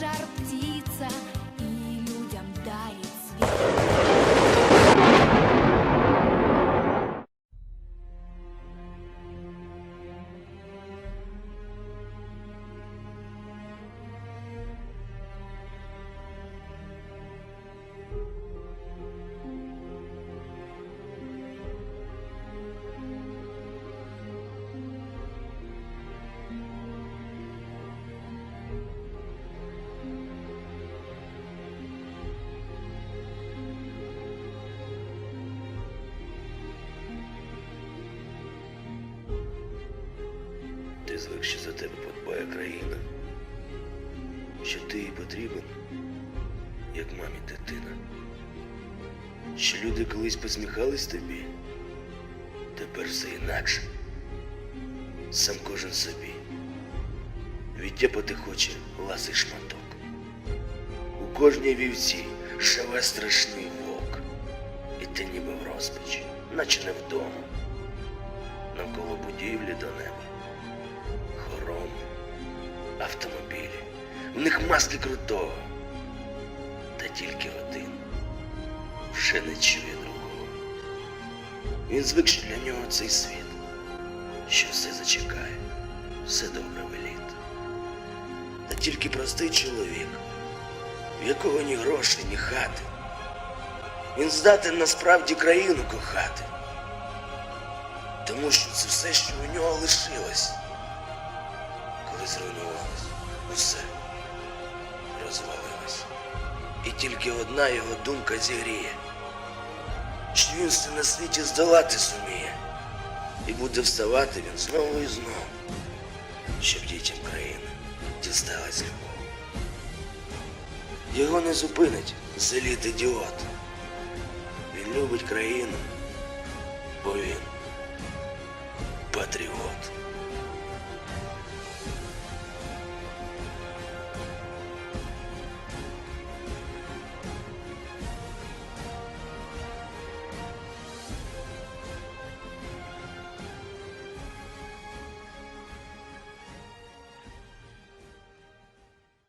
жартує. Звик, що за тебе подбає країна, що ти їй потрібен, як мамі дитина. Що люди колись посміхались тобі, тепер все інакше. Сам кожен собі. Відтяпати хоче ласий шматок. У кожній вівці живе страшний вовк. І ти ніби в розпачі, наче не вдома. Навколо будівлі до неба. Автомобілі. В них маски крутого. Та тільки один вже не чує другого. Він звик, що для нього цей світ, що все зачекає, все добре веліт. Та тільки простий чоловік, в якого ні грошей, ні хати. Він здатен насправді країну кохати. Тому що це все, що у нього лишилось, коли зруйнувалось усе, розвалилось. І тільки одна його думка зігріє, що він все на світі здолати зуміє. І буде вставати він знову і знову, щоб дітям країни дісталась любов. Його не зупинить заліт ідіот. Він любить країну, бо він патріот.